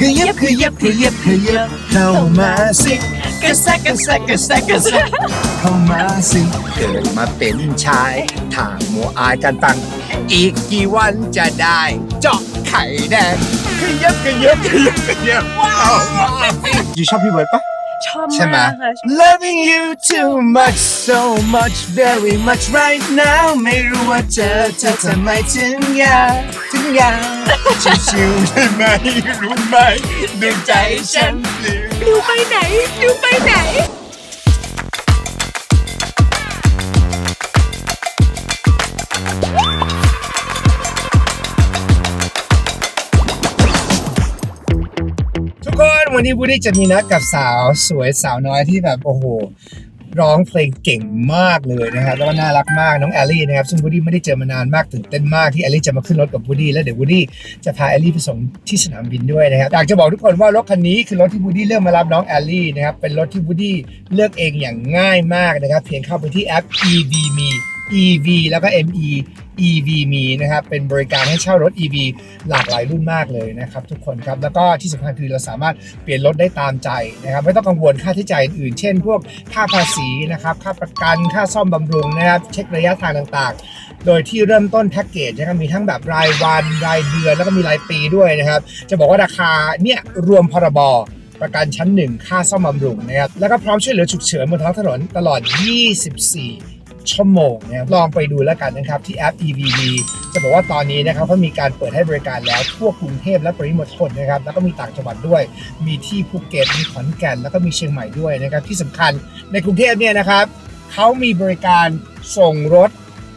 ขยับขยับขยับขยับเข้ามาสิกระแซกกระแซกกระแซกกระแซกเข้ามาสิเกิดมาเป็นชายถ้ามัวอายกันตัง อีกกี่วันจะได้เจาะไข่แดงขยับขยับขยับขยับเข้ามาสิอยู่ชอบพี่เบิร์ดปะ ชอบใช่ไหม มากค่ะ Loving you too much so much very much right now ไม่รู้ว่าเจอเธอทำไมถึงอยากถึงอยากชิวๆได้ไหมรู้ไหมดวงใจฉันปลิวดิวไปไหนดิวไปไหน วันนี้บูดี้จะมีนัดกับสาวสวยสาวน้อยที่แบบโอ้โหร้องเพลงเก่งมากเลยนะครับแล้วก็น่ารักมากน้องแอลลี่นะครับซึ่งบูดี้ไม่ได้เจอมานานมากตื่นเต้นมากที่แอลลี่จะมาขึ้นรถกับบูดี้แล้วเดี๋ยวบูดี้จะพาแอลลี่ไปส่งที่สนามบินด้วยนะครับอยากจะบอกทุกคนว่ารถคันนี้คือรถที่บูดี้เลือกมารับน้องแอลลี่นะครับเป็นรถที่บูดี้เลือกเองอย่างง่ายมากนะครับเพียงเข้าไปที่แอป EV Me EV แล้วก็ ME EV Me นะครับเป็นบริการให้เช่ารถ EV หลากหลายรุ่นมากเลยนะครับทุกคนครับ แล้วก็ที่สำคัญคือเราสามารถเปลี่ยนรถได้ตามใจนะครับ ไม่ต้องกังวลค่าใช้จ่ายอื่นเช่น พวกค่าภาษีนะครับ ค่าประกันค่าซ่อมบำรุงนะครับเช็คระยะทางต่างๆ โดยที่เริ่มต้นแพ็กเกจนะครับมีทั้งแบบรายวันรายเดือนแล้วก็มีรายปีด้วยนะครับ จะบอกว่าราคาเนี่ยรวมพรบประกันชั้นหนึ่งค่าซ่อมบำรุงนะครับแล้วก็พร้อมช่วยเหลือฉุกเฉินบนท้องถนนตลอด 24 ชั่วโมงนะครับลองไปดูแล้วกันนะครับที่แอป EVB จะบอกว่าตอนนี้นะครับเขามีการเปิดให้บริการแล้วทั่วกรุงเทพและปริมณฑลนะครับแล้วก็มีต่างจังหวัดด้วย มีที่ภูเก็ตมีขอนแก่นแล้วก็มีเชียงใหม่ด้วยนะครับที่สำคัญในกรุงเทพเนี่ยนะครับเขามีบริการส่งรถ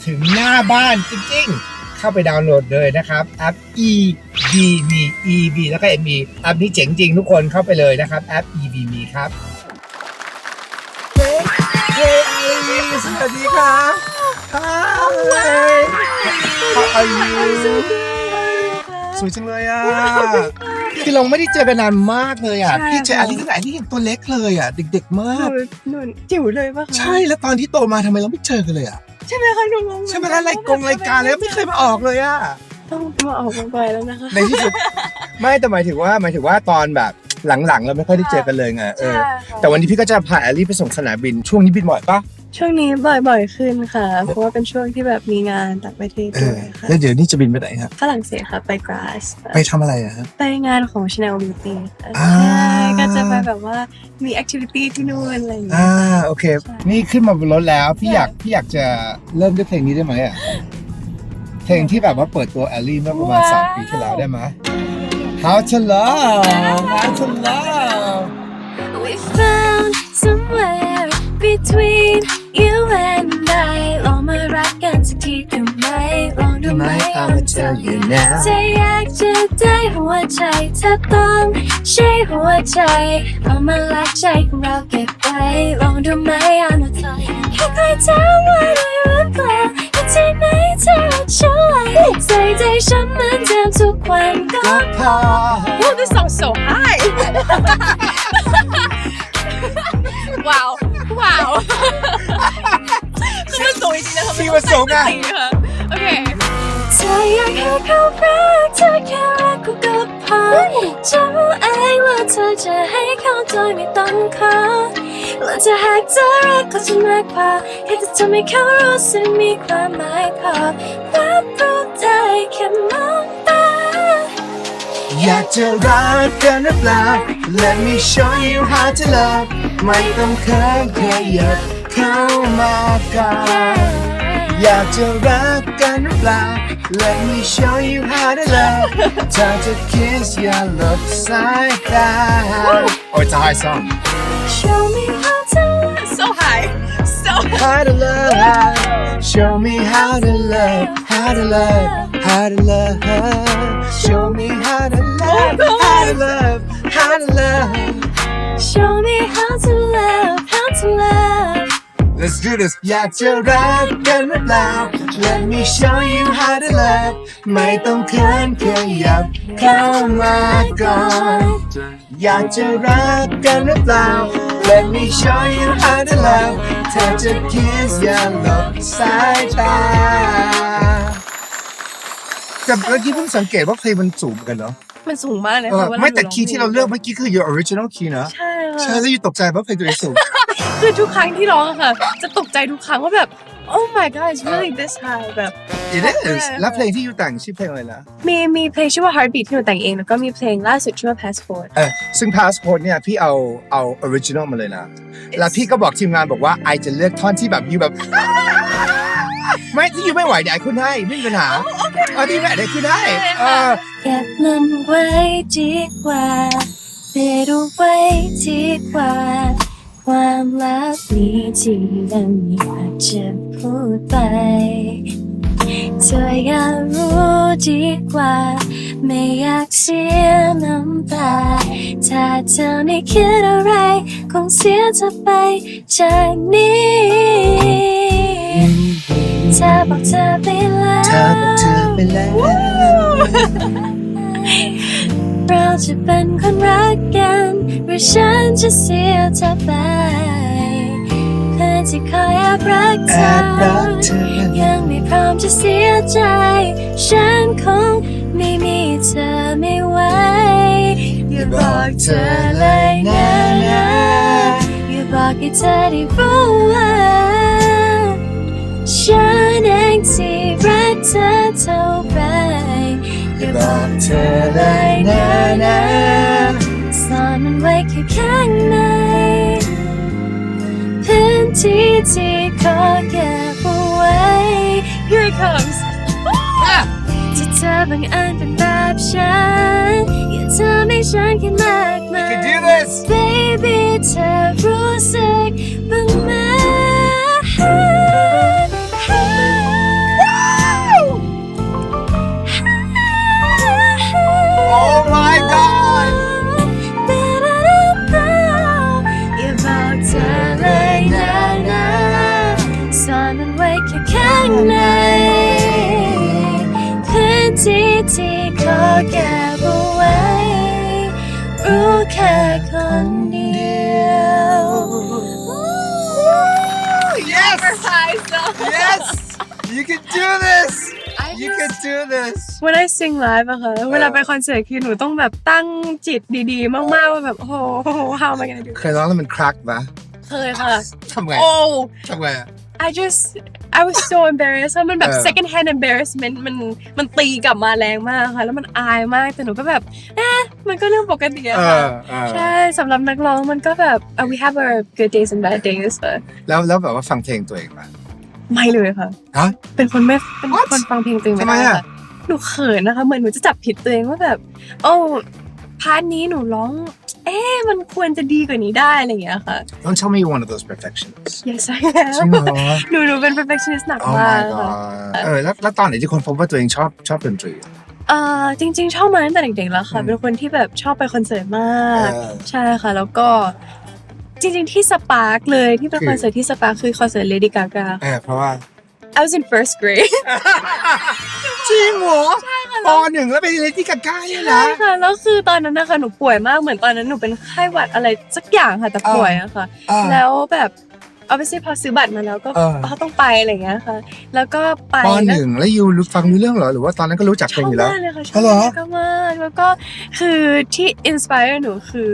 ถึงหน้าบ้านจริงๆ เข้าไปดาวน์โหลดเลยนะครับแอป EV Me EV แล้วก็ ME แอปนี้เจ๋งจริงทุกคนเข้าไปเลยนะครับแอป EV Me ครับ สวัสดีครับ Hi How are you สวยจังเลยอะ คือเราไม่ได้เจอกันนานมากเลยอะ ใช่พี่เจอค่ะอาลีตั้งแต่อาลียังตัวเล็กเลยอะ เด็กๆหมากนูหนูจิ๋วเลยปะคะใช่แล้วตอนที่โตมาทำไมเราไม่เจอกันเลยอะ ใช่ไหมคะหนูงงใช่ไหมล่ะรายกงรายการแล้วไม่เคยมาออกเลยอะ ต้องมาออกมาไปแล้วนะคะ ในที่สุด ไม่แต่หมายถึงว่าหมายถึงว่าตอนแบบหลังๆ เราไม่ค่อยได้เจอกันเลยไงเออใช่ค่ะแต่วันนี้พี่ก็จะพาแอลลี่ไปส่งสนามบินช่วงนี้บินบ่อยปะ ช่วงนี้บ่อยๆขึ้นค่ะ เพราะว่าเป็นช่วงที่แบบมีงานต่างประเทศเอด้อวยค่ะแล้วเดี๋ยวนี้จะบินไปไหนฮะฝรั่งเศสค่ะไปกราสไปทำอะไรอะฮะ ไปงานของ Chanel Beauty ค่ะอ่า ใช่ก็จะไปแบบว่ามีแอคทิวิตี้ที่นู่นอะไรอย่างเงี้อ่ายโอเคใช่ นี่ขึ้นมาบนรถแล้วพี่ใช่อยากพี่อยากจะเริ่มด้วยเพลงนี้ได้ไหมอะเพลงที่แบบว่าเปิดตัวแอลลี่เมื่อประมาณสามปีที่แล้วได้ไหม How to love How to love We found somewhere between you and I ลองมารักกันสักทีด้ไหมลองดูไหม I'ma tell you now เธอยากจะได้หัวใจเธอต้องใช้หัวใจเอามาลักใจของเราเก็บไว้ลองดูไหม I'ma tell you แค่ใครถามว่าได้หรือเปล่าอยู่ที่ไหนเธอช่วยใส่ใจฉันเหมือนเดิมทุกวันก็พอ Oh, this song so high. wow. Wow. คือมันสูงจริงๆนะคะที่มันสูงอะไม่ต้องตั้งสติค่ะโอเคเธออยากให้เขารักเธอแค่รักเขาก็พอจะรู้เองว่าเธอจะให้เขาโดยไม่ต้องขอและจะหากเธอรักเขาจะมากกว่าแค่จะทำให้เขารู้สึกมีความหมายพอรับรู้ได้แค่มองตาอยากจะรักกันหรือเปล่า Let me show you how to love ไม่ต้องเคินแค่อยาก เข้ามากันอยากจะรักกันหรือเปล่า Let me show you how to love ถ้าจะ kiss อย่าหลบสายตา Oh it's a high song Show me how to so high so how to love Show me how to love how to love how to love Show me how to love how to love how to love show me how to love how to love Let's do this อยากจะรักกันหรือเปล่า Let me show you how to love ไม่ต้องเขินแค่อยากเข้ามาก่อนอยากจะรักกันหรือเปล่า Let me show you how to love เธอจะ kiss อย่าหลบสายตาแต่เมื่อกี้เพิ่งสังเกตว่าเพลงมันสูงเหมือนกันเนาะมันสูงมากเลยเออค่ะวลาไม่แต่หนูคีย์ที่เราเลือกเมื่อกี้คือ your original key นะ ใช่ใช่ค่ะแล้วอยู่ตกใจเพราะเพลงตัวเองสูง คือทุกครั้งที่ร้องอะค่ะ จะตกใจทุกครั้งว่าแบบ oh my god it's really this high แบบ it is แล้วเพลงที่อยู่แต่งชื่อเพลงอะไรนะมีมีเพลงชื่อว่า heartbeat ที่หนูแต่งเองแล้วก็มีเพลงล่าสุดชื่อว่า passport เออซึ่ง passport เนี่ยพี่เอาเอา original มาเลยนะ แล้วพี่ก็บอกทีมงานบอกว่าไอจะเลือกท่อนที่แบบอยู่แบบ ไม่ที่อยู่ไม่ไหวเดี๋ยวไอขึ้นให้ไม่มีปัญหาเออที่ไม่ไหวเดี๋ยวขึ้นให้เออเก็บมันไว้ดีกว่าเก็บเอาไว้ดีกว่า ความลับนี้ที่ยังอยากจะพูดไป เธออยากรู้ดีกว่า ไม่อยากเสียน้ำตา ถ้าเธอไม่คิดอะไร คงเสียเธอไปจากนี้เธอบอกเธอไปแล้วเธอบอกเธอไปแล้ว เราจะเป็นคนรักกัน หรือฉันจะเสียเธอไป เพื่อนที่คอยแอบรักเธออเธอ ยังไม่พร้อมจะเสียใจ ฉันคงไม่มีเธอไม่ไหวอย่าบอกเธอเลยนะอย่าบอกให้เธอได้รู้ว่า ฉันเองที่รักเธอเท่าไรอย่าบอกเธอเลยนะนะซ่อนมันไว้แค่ข้างในพื้นที่ที่ขอเก็บเอาไว้ Here it comes ที่เธอบังเอิญเป็นแบบฉันอย่าทำให้ฉันคิดมากมาย You can do this Baby เธอรู้สึกบ้างไหม can do this when I sing live อะค่ะเวลาไปคอนเสิร์ตคือหนูต้องแบบตั้งจิตดีๆ มากๆ ว่าแบบ โอ้โห how am I gonna do เคยร้องแล้วมันครักปะเคยค่ะทำไง oh ทำไงอะ I just I was so embarrassed แล้วมันแบบเออ second hand embarrassment มันมันตีกลับมาแรงมากค่ะ แล้วมันอายมาก แต่หนูก็แบบเอ๊ะมันก็เรื่องปกติอะเอค่ะอเออใช่สำหรับนักร้องมันก็แบบ uh, we have our good days and bad days ค่ะแล้วแล้วแบบว่าฟังเพลงตัวเองปะ ไม่เลยค่ะ ฮะ เป็นคนไม่เป็น What? คนฟังเพลงตัวเองไม่ทำไมได้อะ ค่ะหนูเขินนะคะ เหมือนหนูจะจับผิดตัวเองว่าแบบ โอ้พาร์ทนี้หนูร้อง เอ๊ะมันควรจะดีกว่านี้ได้อะไรอย่างเงี้ยค่ะ Don't tell me you're one of those perfectionists yes I จริง am เหรอ หนูหนูเป็น perfectionist หนัก Oh มา my กค่ะ god เออแล้วแล้วตอนไหนที่คนพบว่าตัวเองชอบชอบดนตรี เอ่อจริง ๆ ชอบมาตั้งแต่เด็กๆแล้วค่ะ อืม เป็นคนที่แบบชอบไปคอนเสิร์ตมากเออใช่ค่ะ แล้วก็ จริงๆที่สปาร์คเลยที่เป็นคือคอนเสิร์ตที่สปาร์คคือคอนเสิร์ต Lady Gaga เออเพราะว่า I was in first grade จริงเหรอปหนึ่งแล้วไปเลยที่กาก้าเนี่ยนะใช่ค่ะแล้วคือตอนนั้นนะคะหนูป่วยมากเหมือนตอนนั้นหนูเป็นไข้หวัดอะไรสักอย่างค่ะแต่ป่วยอะค่ะเออแล้วแบบ obviously พอซื้อบัตรมาแล้วก็เออเขาต้องไปอะไรอย่างเงี้ยค่ะ แล้วก็ไปปหนึ่งแล้วยูรู้ฟังรู้เรื่องเหรอหรือว่าตอนนั้นก็รู้จักชเพลองบอยู่แล้ว มากเลยค่ะชอ๋ออบเหรอ มากมากแล้วก็คือที่ inspire หนูคือ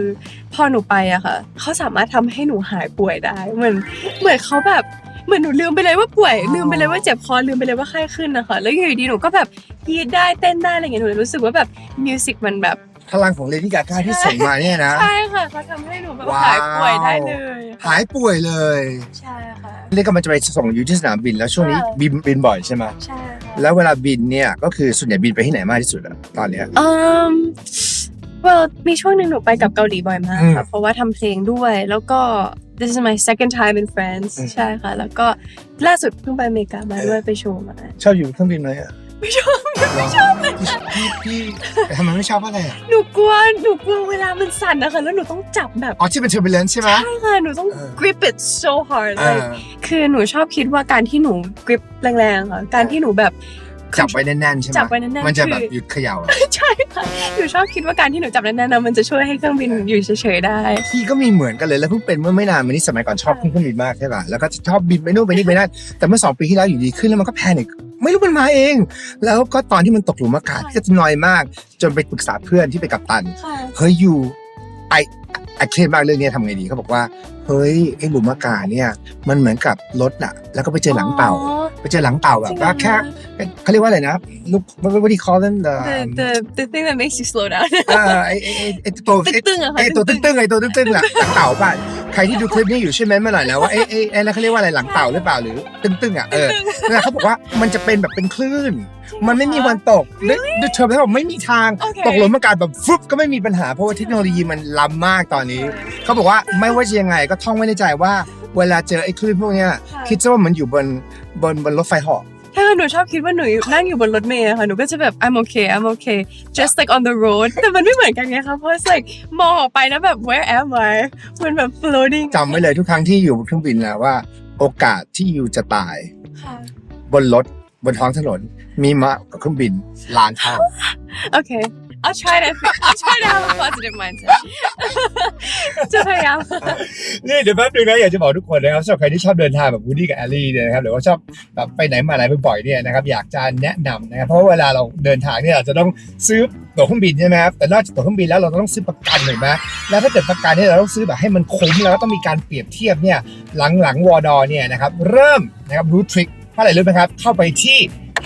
พอหนูไปอะค่ะเขาสามารถทำให้หนูหายป่วยได้เหมือนเหมือนเขาแบบเหมือนหนูลืมไปเลยว่าป่วยลืมไปเลยว่าเจ็บคอลืมไปเลยว่าไข้ขึ้นนะคะแล้วอยู่ดีๆหนูก็แบบกรีดได้เต้นได้อะไรอย่างเงี้ยหนูเลยรู้สึกว่าแบบมิวสิกมันแบบพลังของเลดี้กาก้าที่ส่งมาเนี่ยนะใช่ค่ะเขาทำให้หนูแบบว้าวหายป่วยได้เลยหายป่วยเลยใช่ค่ะเรียกกำลังจะไปส่งอยู่ที่สนามบินแล้วช่วงนี้ค่ะบินบินบ่อยใช่ไหมใช่ค่ะแล้วเวลาบินเนี่ยก็คือส่วนใหญ่บินไปที่ไหนมากที่สุดอะตอนเนี้ยอืม well มีช่วงหนึ่งหนูไปกับเกาหลีบ่อยมากอืมค่ะ เพราะว่าทำเพลงด้วย แล้วก็ this is my second time in France อืมใช่ค่ะ แล้วก็ล่าสุดเพิ่งไปอเมริกามาด้วยไปโชว์มา ชอบอยู่บนเครื่องบินไหมอะไม่ชอบ ไม่ชอบเลยพี่พี่แต่ทำไมไม่ชอบอะไรอะหนูกลัว หนูกลัวเวลามันสั่นนะคะ แล้วหนูต้องจับแบบ อ๋อที่เป็น turbulence ใช่ไหมใช่ค่ะ หนูต้องเออ grip it so hard เอ like อคือหนูชอบคิดว่าการที่หนู grip แรงๆค่ะ การที่หนูแบบ จับไว้แน่นๆใช่ไหมจับไว้แน่นๆมันจะแบบคือหยุดเขย่าอะใช่ค่ะหนูชอบคิดว่าการที่หนูจับแน่นๆนะมันจะช่วยให้เครื่องบินอยู่เฉยๆได้พี่ก็มีเหมือนกันเลยแล้วเพิ่งเป็นเมื่อไม่นานมานี้สมัยก่อนชอบขึ้นเครื่องบินมากใช่ป่ะแล้วก็ชอบบินไปนู่นไปนี่ไปนั่นแต่เมื่อสองปีที่แล้วอยู่ดีขึ้นแล้วมันก็แพนิคไม่รู้มันมาเอง แล้วก็ตอนที่มันตกหลุมอากาศพี่ก็จะนอยมาก จนไปปรึกษาเพื่อนที่ไปนกัปตันค่ะเฮ้ยยูไอไอเครียดมากเรื่องนี้ทำไงดีเขาบอกว่าเฮ้ยไอหลุมอากาศเนี่ย มันเหมือนกับรถอะแล้วก็ไปเจอหลังเต่า ไปเจอหลังเต่าแบบว่าแค่เขาเรียกว่าอะไรนะลูก what do you call them the the the the thing that makes you slow down เอ่อไอไอไอ้ไอตัวไอ้ตึ้งๆอะค่ะไอตัวตึ้ตึ้งงๆไอตัวตึ้งๆแหละหลังเต่าป่ะใครที่ดูคลิปนี้อยู่ใช่ไหมเมื่อไหร่แล้วว่าไอไอไอนั่นเขาเรียกว่าอะไรหลังเต่าหรือเปล่าหรือตึ้งๆอะเออแล้วเขาบอกว่ามันจะเป็นแบบเป็นคลื่น มันไม่มีวันตกดูเธอเขาบอกไม่มีทางโอเคตกหลุมอากาศแบบฟึบก็ไม่มีปัญหาเพราะว่าเทคโนโลยีมันล้ำมากตอนนี้ เขาบอกว่าไม่ว่าจะยังไงก็ท่องไว้ในใจว่า เวลาเจอไอ้คลื่นพวกเนี้ยคิดซะว่ามันอยู่บนบนบนรถไฟเหาะถ้าหนูชอบคิดว่าหนูนั่งอยู่บนรถเมล์อะค่ะหนูก็จะแบบ I'm okay I'm okay just like on the road แต่มันไม่เหมือนกันไงคะเพราะ it's like มองออกไปแล้วแบบ where am I มันแบบ floating จำไว้เลยทุกครั้งที่อยู่บนเครื่องบินแล้วว่า โอกาสที่อยู่จะตายค่ะบนรถบนท้องถนนมีมากกว่าเครื่องบินล้านเท่า okay I'll try to I'll try to have a positive mindset จะพยายาม นี่เดี๋ยวแป๊บนึงนะอยากจะบอกทุกคนนะครับสำหรับใครที่ชอบเดินทางแบบวูดดี้กับแอลลี่เนี่ยนะครับหรือว่าชอบแบบไปไหนมาไหนบ่อยๆเนี่ยนะครับอยากจะแนะนำนะครับเพราะว่าเวลาเราเดินทางเนี่ยเราจะต้องซื้อตั๋วเครื่องบินใช่ไหมครับแต่นอกจากตั๋วเครื่องบินแล้วเราต้องซื้อประกันเห็นไหมแล้วถ้าเกิดประกันเนี่ยเราต้องซื้อแบบให้มันคุ้มแล้วก็ต้องมีการเปรียบเทียบเนี่ยหลังหลังวอดอเนี่ยนะครับเริ่มนะครับรู้ทริคเพราะอะไรรู้ไหมครับเข้าไปที่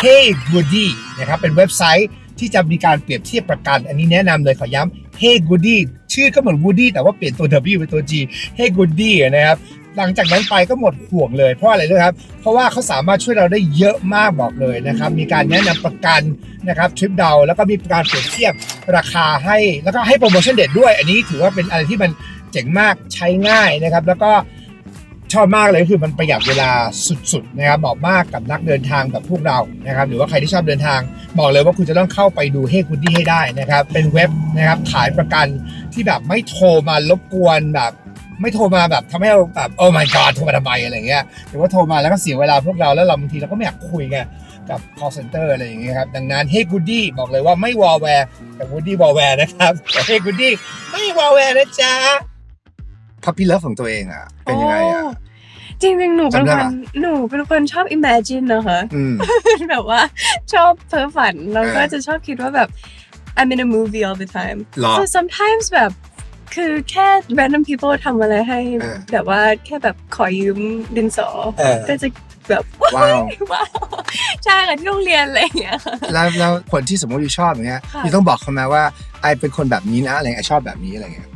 Hey Goody นะครับเป็นเว็บไซต์ ที่จะมีการเปรียบเทียบประกัน อันนี้แนะนำเลยขอย้ำ Hey Goody ชื่อก็เหมือน Woody แต่ว่าเปลี่ยนตัว W เป็นตัว G Hey Goody นะครับหลังจากนั้นไปก็หมดห่วงเลยเพราะอะไรด้วยครับ เพราะว่าเขาสามารถช่วยเราได้เยอะมากบอกเลยนะครับ มีการแนะนำประกันนะครับทริปเดาแล้วก็มีการเปรียบเทียบราคาให้ แล้วก็ให้โปรโมชั่นเด็ดด้วย อันนี้ถือว่าเป็นอะไรที่มันเจ๋งมากใช้ง่ายนะครับ แล้วก็ ชอบมากเลยคือมันประหยัดเวลาสุดๆนะครับเหมาะมากกับนักเดินทางแบบพวกเรานะครับหรือว่าใครที่ชอบเดินทาง บอกเลยว่าคุณจะต้องเข้าไปดูเฮกูดี้ให้ได้นะครับ เป็นเว็บนะครับขายประกันที่แบบไม่โทรมารบกวนแบบไม่โทรมาแบบทำให้เราแบบโอ้ my god โทรมาทำไมอะไรเงี้ยหรือว่าโทรมาแล้วก็เสียเวลาพวกเราแล้วเราบางทีเราก็ไม่อยากคุยไงกับ call center อะไรอย่างเงี้ยครับ ดังนั้น Hey Goody บอกเลยว่าไม่วอลแวร์แต่ Woody วอลแวร์นะครับแต่ Hey Goody ไม่วอลแวร์นะจ๊ะพับพี่เลิฟของตัวเองอะ เป็นยังไงอะ จริงๆ หนูเป็นจำได้คปะนหนูเป็นคนชอบ imagine นะคะ อืม แบบว่าชอบเพ้อฝันแล้วก็เออจะชอบคิดว่าแบบ I'm in a movie all the time หรอ so sometimes แบบคือแค่ random people ทำอะไรให้เออ แบบว่าแค่แบบขอยืมดินสอ เออ ก็จะแบบว้าว ว้าวใช่ค่ะที่โรงเรียนอะไรอย่างเงี้ยค่ะ แล้วแล้วคนที่สมมติอยู่ชอบอย่างเงี้ยค่ะ อยู่ต้องบอกเขาไหมว่าไอเป็นคนแบบนี้นะอะไรเงี้ยไอชอบแบบนี้อะไรเงี้ย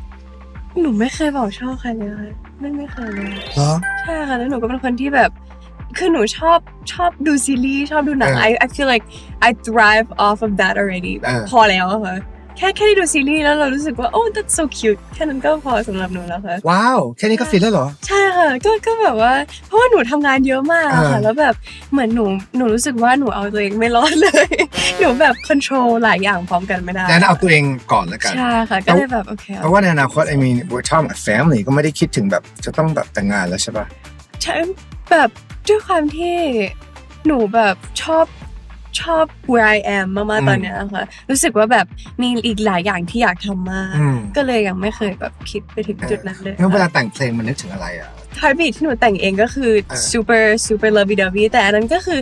หนูไม่เคยบอกชอบใครเลยค่ะไม่ไม่เคยเลยเหรอ ใช่ค่ะแล้วหนูก็เป็นคนที่แบบคือหนูชอบชอบดูซีรีส์ชอบดูหนังเออ I I feel like I thrive off of that already แบบเออพอแล้วอะค่ะ แค่แค่ได้ดูซีรีส์แล้วเรารู้สึกว่า oh that's so cute แค่นั้นก็พอสำหรับหนูแล้วค่ะ ว้าว แค่นี้ก็ฟินแล้วเหรอ ใช่ค่ะก็ก็แบบว่า เพราะว่าหนูทำงานเยอะมากอะค่ะเออแล้วแบบเหมือนหนูหนูรู้สึกว่าหนูเอาตัวเองไม่รอดเลย หนูแบบ control หลายอย่างพร้อมกันไม่ได้งั้นเอาตัวเองก่อนแล้วกัน ใช่ค่ะก็เลยแบบโอเคเพราะว่าในอนาคต I mean we're talking about family ก็ไม่ได้คิดถึงแบบจะต้องแบบแต่งงานแล้วใช่ปะ ใช่แบบด้วยความที่หนูแบบชอบ ชอบ where I am มากๆตอนเนี้ยค่ะ รู้สึกว่าแบบมีอีกหลายอย่างที่อยากทำมาก อืม ก็เลยยังไม่เคยแบบคิดไปถึงจุดนั้นเลยงั้นเวลาแต่งเพลงมันนึกถึงอะไรอะฮาร์บีที่หนูแต่งเองก็คือเออ super super lovey dovey แต่อันนั้นก็คือ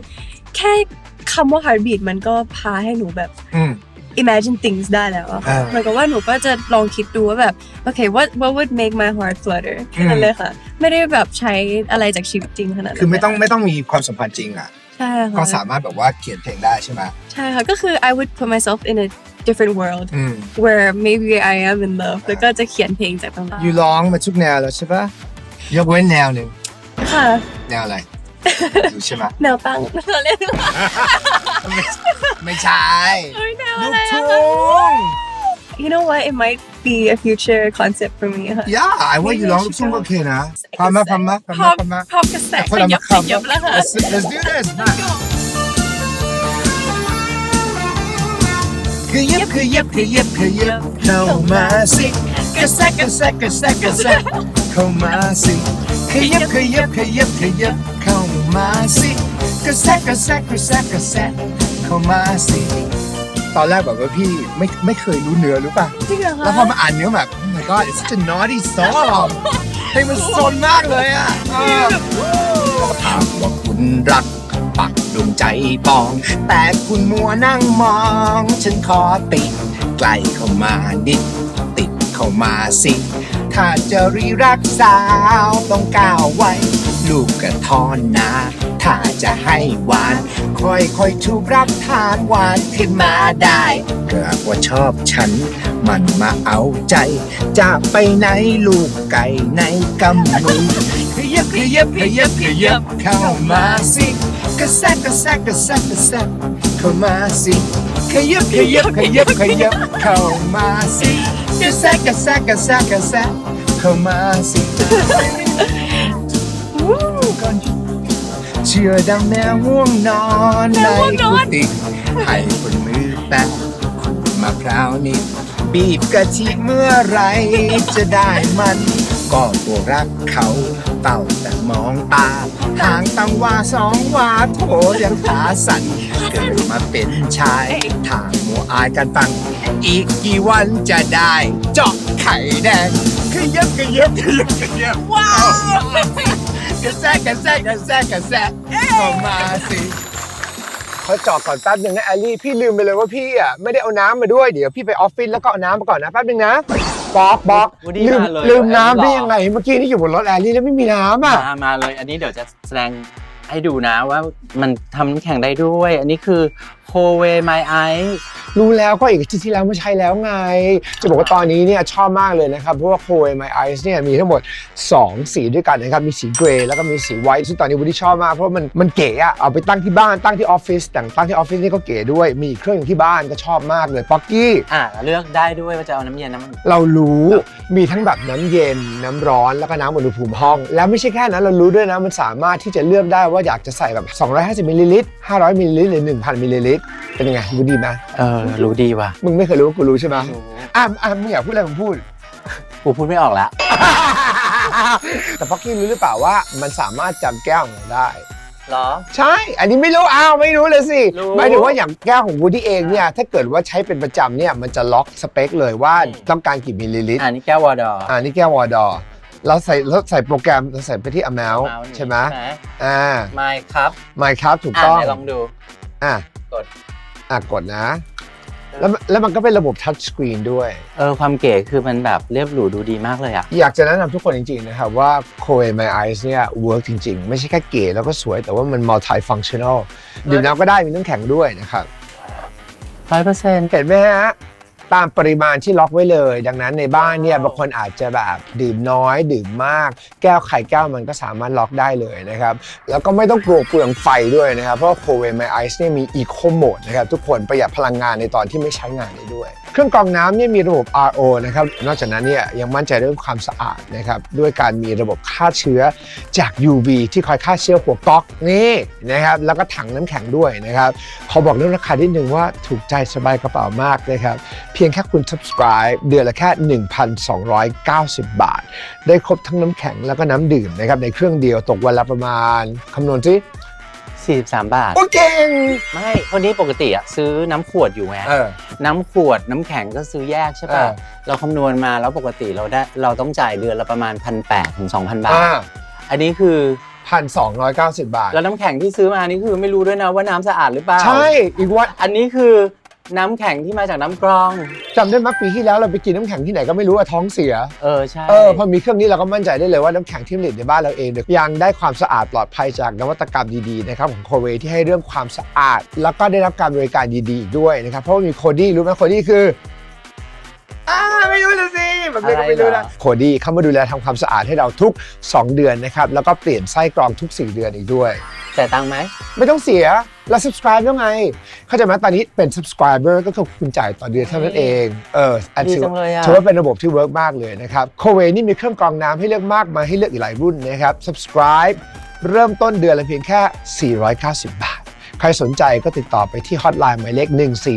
แค่คำว่า heartbeat มันก็พาให้หนูแบบ อืม imagine things ได้แล้วอะค่ะเออเหมือนกับว่าหนูก็จะลองคิดดูว่าแบบ โอเค what what would make my heart flutter แค่นั้นเลยค่ะ ไม่ได้แบบใช้อะไรจากชีวิตจริงขนาดนั้นคือไม่ต้องไม่ต้องมีความสัมพันธ์จริงอะ ใช่ค่ะก็สามารถแบบว่าเขียนเพลงได้ใช่ไหมใช่ค่ะก็คือ I would put myself in a different world อืม where maybe I am in love แล้วก็จะเขียนเพลงจากตรงนั้นอยู่ร้องมาทุกแนวแล้วใช่ปะยกเว้นแนวหนึ่งค่ะแนวอะไรอยู่ใช่ไหมแนวตั้งเราเล่นไม่ไม่ใช่เฮ้ยแนวลูอะกไรทุ่อะง You know what it might be a future concept for me ค่ะย่าไอ้ว่าอยู่ร้องลูกทุ่งก็โอเคนะพร้อมไหมพร้อมไหมพร้อมไหมพร้อมไหม พร้อมกระแสคนขละยัมาบคำขยับแล้วค่ะ let's let's do this มาขยับขยับขยับขยับเข้ามาสิกระแซะกระแซะกระแซะกระแซะเข้ามาสิขยับขยับขยับขยับเข้ามาสิกระแซะกระแซะกระแซะกระแซะเข้ามาสิ ตอนแรกแบบว่าพี่ไม่ไม่เคยรู้เนื้อรู้ป่ะ จริงเหรอคะแล้วพอมาอ่านเนื้อแบบ oh my god it's such a naughty song เพลงมันซนมากเลยอะเออถามว่าคุณรักปักดวงใจปอง แต่คุณมัวนั่งมอง ฉันขอติดใกล้เข้ามานิด ติดเข้ามาสิ ถ้าจะรีรักสาวต้องก้าวไว้ ลูกกระทอนนะ ถ้าจะให้หวาน ค่อยค่อยๆถูกรับทานหวานขึ้นมาได้เกิดว่าชอบฉัน มันมาเอาใจ จะไปไหนลูกไก่ในกำมือขยับขยับขยับขยับเข้ามาสิกระแซกกระแซกกระแซกกระแซกเข้ามาสิขยับขยับขยับขยับเข้ามาสิกระแซกกระแซกกระแซกกระแซกเข้ามาสิ เชื่อดังแมวง่วงนอนในกุฏิให้คนมือแปะมะพร้าวนิดบีบกะทิเมื่อไหรจะได้มัน ก็ตัวรักเขาเต่าแต่มองตาทางตังว่าสองว่าโถยังขาสั่นเกิดมาเป็นชายทางมัวอายกันฟัง อีกกี่วันจะได้เจาะไข่แดงขยับขยับขยับขยับ ว้าว กระแซกกระแซกกระแซกกระแซกเข้ามาสิเขาจอดก่อนแป๊บหนึ่งนะแอลลี่พี่ลืมไปเลยว่าพี่อะไม่ได้เอาน้ำมาด้วยเดี๋ยวพี่ไปออฟฟิศแล้วก็เอาน้ำมาก่อนนะแป๊บหนึ่งนะบอกบอกวูดดี้ลืมมาเลยลืมน้ำได้ยังไงเมื่อกี้นี่อยู่บนรถแอลลี่แล้วไม่มีน้ำอะมามาเลย อันนี้เดี๋ยวจะแสดงให้ดูนะว่ามันทำน้ำแข็งได้ด้วย อันนี้คือ โคเว My Ice รู้แล้วก็อีกอาที่ที่แล้วไม่ใช่แล้วไง จะบอกว่าตอนนี้เนี่ยชอบมากเลยนะครับ เพราะว่า c o e My Eyes เนี่ยมีทั้งหมด 2 สีด้วยกันนะครับ มีสีเกรย์แล้วก็มีสีไวท์ซึ่งตอนนี้วูดดี้ชอบมาก เพราะว่ามันมันเก๋อะเอาไปตั้งที่บ้านตั้งที่ออฟฟิศแต่งตั้งที่ออฟฟิศนี่ก็เก๋ด้วย มีอีกเครื่องหนึ่งที่บ้านก็ชอบมากเลยป๊อกกี้อะเลือกได้ด้วยว่าจะเอาน้ำเย็นน้ำมันเรารู้มีทั้งแบบน้ำเย็นน้ำร้อนแล้วก็น้ำอุณหภูมิห้อง แล้วไม่ใช่แค่นั้นเรารู้ด้วยนะมันสามารถที่จะเลือกได้ว่าอยากจะใส่แบบ250มิลลิลิตร500มิลลิลิตรหรือ1,000มิลลิลิตรเป็นยังไงวูดดี้ไหมเออ รู้ดีว่ะมึงไม่เคยรู้ว่ากูรู้ใช่ไหมรู้อะอะมึงอยากพูดอะไรมึงพูด กูพูดไม่ออกแล้ว แต่พ็อกกี้รู้หรือเปล่าว่ามันสามารถจำแก้วของเราได้เหรอ ใช่ อันนี้ไม่รู้อ้าวไม่รู้เลยสิรู้หมายถึงว่าอย่างแก้วของวูดดี้เองเนี่ยถ้าเกิดว่าใช้เป็นประจำเนี่ยมันจะล็อกสเปคเลยว่าอืม ต้องการกี่มิลลิลิตรอ่านี่แก้ววอร์ดออ่านี่แก้ววอร์ดอร์เราใส่เราใส่โปรแกรมเราใส่ไปที่ amount ใช่ไหมอ่า ไม่ครับ ไม่ครับถูกอ่าต้องไหนลองดู อะกด อะกดนะ แล้วแล้วมันก็เป็นระบบทัชสกรีนด้วย เออความเก๋คือมันแบบเรียบหรูดูดีมากเลยอะ อยากจะแนะนำทุกคนจริงๆนะครับว่า c o e My Eyes เนี่ย work จริงๆ ไม่ใช่แค่เก๋แล้วก็สวยแต่ว่ามัน multi functional ดื่มน้ำก็ได้มีน้ำแข็งด้วยนะครับร้อยเปอร์เซ็นต์เห็นไหมฮะ ตามปริมาณที่ล็อกไว้เลย ดังนั้นในบ้านเนี่ยบางคนอาจจะแบบดื่มน้อย ดื่มมาก แก้วไข่แก้วมันก็สามารถล็อกได้เลยนะครับ แล้วก็ไม่ต้องกลัวเปลืองไฟด้วยนะครับ เพราะว่า c o e My Eyes เนี่ยมี Eco Mode นะครับทุกคนประหยัดพลังงานในตอนที่ไม่ใช้งานได้ด้วย เครื่องกรองน้ำเนี่ยมีระบบ RO นะครับ นอกจากนั้นเนี่ยยังมั่นใจเรื่องความสะอาดนะครับ ด้วยการมีระบบฆ่าเชื้อจาก UV ที่คอยฆ่าเชื้อหัวก๊อกนี่นะครับ แล้วก็ถังน้ำแข็งด้วยนะครับ ขอบอกเรื่องราคานิดนึงว่าถูกใจสบายกระเป๋ามากนะครับ เพียงแค่คุณ subscribe เดือนละแค่ 1,290 บาท ได้ครบทั้งน้ำแข็งแล้วก็น้ำดื่มนะครับในเครื่องเดียวตกวันละประมาณคำนวณสิ 43 บาท โอเก่งไม่คนนี้ปกติอะซื้อน้ำขวดอยู่ไงเออ น้ำขวดน้ำแข็งก็ซื้อแยกใช่ป่ะ เออ เราคำนวณมาแล้วปกติเราได้เราต้องจ่ายเดือนละประมาณพันแปดถึงสองพันบาท อ่าอันนี้คือพันสองร้อยเก้าสิบบาท แล้วน้ำแข็งที่ซื้อมานี่คือไม่รู้ด้วยนะว่าน้ำสะอาดหรือเปล่า ใช่อีกวัน อันนี้คือ น้ำแข็งที่มาจากน้ำกรอง จำได้ไหมปีที่แล้วเราไปกินน้ำแข็งที่ไหนก็ไม่รู้อะท้องเสีย เออใช่เออพอมีเครื่องนี้เราก็มั่นใจได้เลยว่าน้ำแข็งที่ผลิตในบ้านเราเองเนี่ยยังได้ความสะอาดปลอดภัยจากนวัตกรรมดีๆนะครับของโคเวที่ให้เรื่องความสะอาด แล้วก็ได้รับการบริการดีๆอีกด้วยนะครับเพราะว่ามีโคดี้รู้ไหมโคดี้คือ อ่าไม่รู้เลยสิแบบนี้ก็ไม่รู้นะโคดี้เข้ามาดูแลทำความสะอาดให้เราทุก 2 เดือนนะครับ แล้วก็เปลี่ยนไส้กรองทุก 4 เดือนอีกด้วย แต่ตังค์ไหม ไม่ต้องเสียเรา subscribe แล้วไง เข้าใจไหมตอนนี้เป็น subscriber ก็คือคุณจ่ายต่อเดือนเท่านั้นเองเอออันดีถือจังเลยอะ ถือว่าเป็นระบบที่เวิร์กมากเลยนะครับโคเวนี่มีเครื่องกรองน้ำให้เลือกมากมายให้เลือกอีกหลายรุ่นนะครับ subscribe เริ่มต้นเดือนละเพียงแค่ 490 บาท ใครสนใจก็ติดต่อไปที่ฮอตไลน์หมายเลข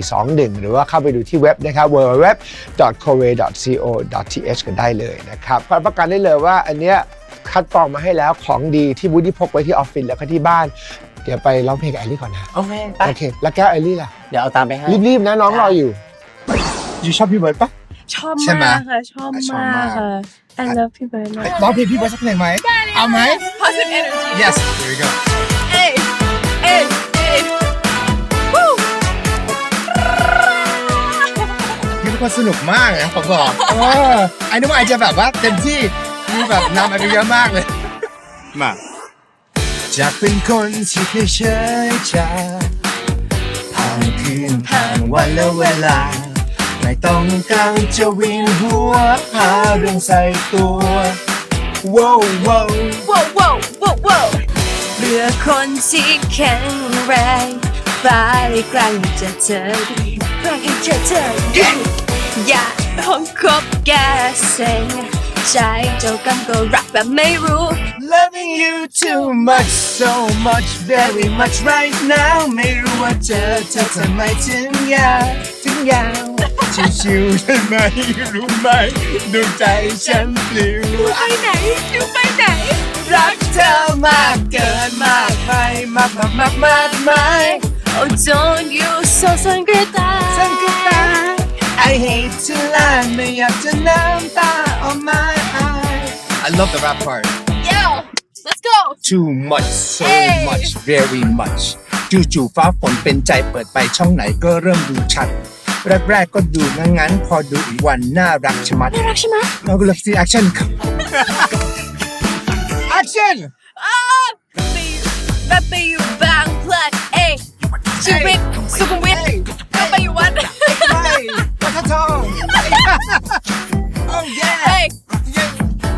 1421 หรือว่าเข้าไปดูที่เว็บนะครับ www.kowe.co.th กันได้เลยนะครับรับประกันได้เลยว่าอันเนี้ยคัดกรองมาให้แล้วของดีที่บูดี้พกไว้ที่ออฟฟิศแล้วก็ที่บ้าน เดี๋ยวไปร้องเพลงกับแอลลี่ก่อนนะ โอเคไปโอเค แล้วแก้วแอลลี่ล่ะ เดี๋ยวเอาตามไปให้ รีบๆนะน้องรออยู่ยูชอบพี่เบิร์ดปะ ชอบใช่ไหมมากค่ะ ชอบชอบมามาก กค่ะ I love พี่เบิร์ดมาก ร้องเพลงพี่เบิร์ดสักเพลงไหมเอาไหม positive energy yes here we go เป็นสนุกมากนะผมบอกเออไอ้นึกว่าไอจะแบบว่าเต็มที่มีแบบนำอะไรเยอะมากเลย มาจากเป็นคนที่เคยเฉยชาผ่านคืนผ่านวันและเวลา ไม่ต้องการจะวินหัวหาเรื่องใส่ตัวว้าวว้าวว้าวว้าวว้าวว้าวเรือคนที่แข็งแรงฟ้ายกลางจะเจอดีกลางให้เจอ อดีอย่าต้องคบแกเซ็งใจเจ้ากันก็รักแบบไม่รู้ Loving you too much so much very much right now ไม่รู้ว่าเจอเธอทำไมถึงยาวถึงยาวชิวๆใช่ไหมรู้ไหมดวงใจฉันปลิวไปไหนอยู่ไปไหน รักเธอมากเกินมากไปมากมากมากมากมาย Oh don't you so สังเกตตาฉันก็ตาย I hate to lie ไม่อยากจะน้ำตา on my eyes I love the rap part Yo let's go too much so Hey. much very much จู่ๆฟ้าฝนเป็นใจเปิดไปช่องไหนก็เริ่มดูชัด แรกๆก็ดูงั้นๆ พอดูอีกวันน่ารักชะมัด น่ารักใช่ไหมเราก็เลยซีแอคชั่นครับ แอคชั่นแบบไปอยู่บางพลัดเอ้ยชีวิตสุขุมวิท ก็ไปอยู่วัดใช่ปะทะทอง oh yeah เอ้ย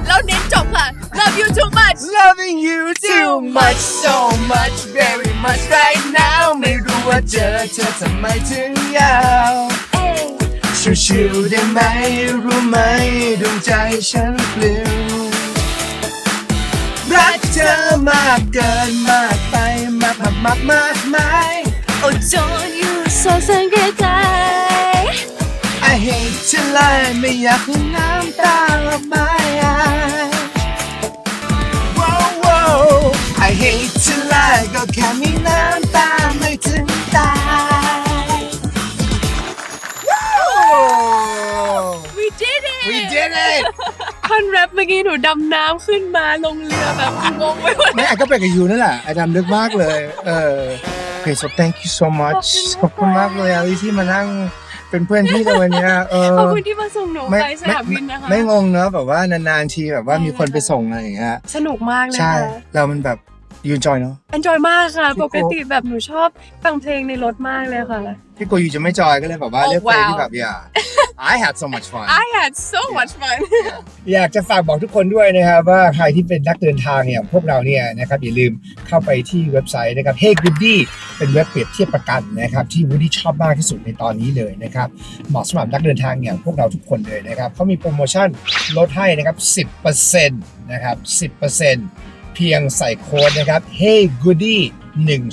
แล้วเน้นจบค่ะ love you too much loving you too much so much very much right now ไม่รู้ว่าเจอเธอทำไมถึงยาวเอ้ยชิวๆได้ไหมรู้ไหมดวงใจฉันปลิวรักเธอมากเกินมากไปมากมากมากมากมาย Oh don't you so สังเกต ใจ I hate to lie ไม่อยากให้น้ำตาออกมา Wow wow I hate to lie ก็แค่มีน้ำตาไม่ถึงตาย Wow we did it We did it ท่อนแรปเมื่อกี้หนูดำน้ำขึ้นมาลงเรือแบบงงไปหมดไม่ไอ้ก็ไปกับยูนั่นแหละไอ้ดำลึกมากเลย เออโอเค so thank you so much ขอบคุณมากเลยอาลิที่มานั่ง เป็นเพื่อนพี่ในวันเนี้ยเออขอบคุณที่มาส่งหนูไม่ไปสไม่นามบินนะคะ ไม่งงเนอะแบบว่านานๆทีแบบว่ามีคนไปส่งอะไรอย่างเงี้ยสนุกมากเลยใช่ค่ะเรามันแบบ ยูจอยเนาะ enjoy มากค่ะพี่ปโก้กติแบบหนูชอบฟังเพลงในรถมากเลยค่ะ พี่โกยูจะไม่จอยก็เลยแบบว่า Oh, เลือกเพลง wow. ที่แบบอย่า I had so much fun I had so much fun อยากจะฝากบอกทุกคนด้วยนะครับว่าใครที่เป็นนักเดินทางอย่างพวกเราเนี่ยนะครับอย่าลืมเข้าไปที่เว็บไซต์นะครับ Hey Goody เป็นเว็บเปรียบเทียบประกันนะครับที่ Woody ชอบมากที่สุดในตอนนี้เลยนะครับเหมาะสำหรับนักเดินทางอย่างพวกเราทุกคนเลยนะครับเขามีโปรโมชั่นลดให้นะครับ 10%นะครับ 10% เพียงใส่โค้ดนะครับ Hey Goody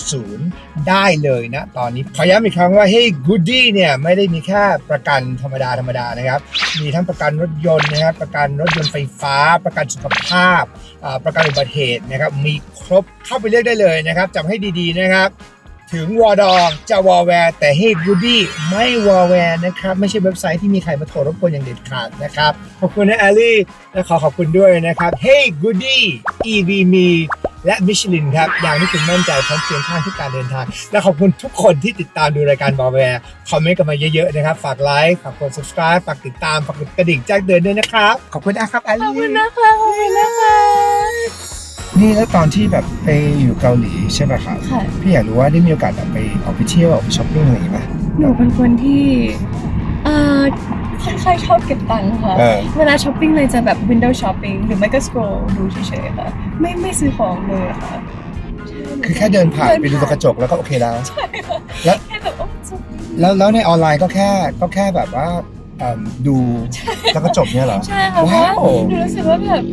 10 ได้เลยนะ ตอนนี้ขอย้ำอีกครั้งว่า Hey Goody เนี่ย ไม่ได้มีแค่ประกันธรรมดาธรรมดานะครับ มีทั้งประกันรถยนต์นะครับ ประกันรถยนต์ไฟฟ้า ประกันสุขภาพอ่าประกันอุบัติเหตุนะครับ มีครบเข้าไปเลือกได้เลยนะครับจำให้ดีๆนะครับ ถึงวอดอจะวอแวร์แต่ให้กูดี้ไม่วอแวร์นะครับ ไม่ใช่เว็บไซต์ที่มีใครมาโทรรบกวนอย่างเด็ดขาดนะครับ ขอบคุณนะแอลลี่ และขอขอบคุณด้วยนะครับ Hey Goody EV Me และมิชลินครับ อย่างที่คุณมั่นใจพร้อมเคียงข้างทุกการเดินทาง และขอบคุณทุกคนที่ติดตามดูรายการบอแวร์คอมเมนต์กันมาเยอะๆนะครับ ฝากไลค์ฝากกด subscribe ฝากติดตามฝากกดกระดิ่งแจ้งเตือนด้วยนะครับ ขอบคุณนะครับแอลขอบลี่คุณนะคะขอบคุณนะคะ นี่แล้วตอนที่แบบไปอยู่เกาหลีใช่ไหมครับค่ะ พี่อยากรู้ว่าได้มีโอกาสแบบไปออกไปเที่ยวออกไปช้อปปิ้งอะไรอย่างงี้ไหม หนูเป็นคนที่เอ่อค่อนข้างชอบเก็บตังค์ค่ะ เออ เวลาช้อปปิ้งเลยจะแบบ window shopping หรือไม่ก็ scroll ดูเฉยๆค่ะ ไม่ไม่ซื้อของเลยค่ะคือแค่เดินผ่านไปดูตรงกระจกแล้วก็โอเคแล้วใช่ค่ะแล้ว แค่แบบโอ้จบแล้วแล้วในออนไลน์ก็แค่ก็แค่แบบว่าเอิ่มดูแล้วก็จบเนี่ยเหรอ ใช่ค่ะเพราะว้าว่าวหนูรู้สึกว่าแบบ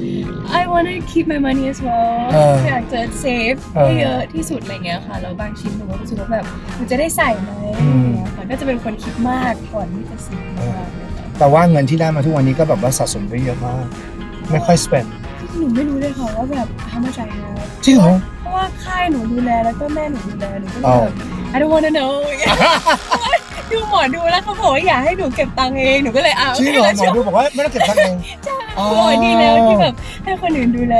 I want to keep my money as well เอออยากจะ save เออให้เยอะที่สุดอะไรเงี้ยค่ะแล้วบางชิ้นหนูก็รู้สึกว่าแบบหนูจะได้ใส่ไหมอืมอะไรเงี้ยค่ะก็จะเป็นคนคิดมากก่อนที่จะซื้อมากเลยค่ะแต่ว่าเงินที่ได้มาทุกวันนี้ก็แบบว่าสะสมไว้เยอะมาก ไม่ค่อย spend หนูไม่รู้เลยค่ะว่าแบบ how much I have จริงเหรอ เพราะว่าค่ายหนูดูแลแล้วก็แม่หนูดูแลหนูก็เลยอ๋อแบบ I don't wanna know ดูหมอดูแล้วเขาบอกว่าอยากให้หนูเก็บตังค์เองหนูก็เลยเอาจริงเหรอหมอดูบอกว่าไม่ต้องเก็บตังค์เอง โอ้ยดีแล้วที่แบบให้คนอื่นดูแล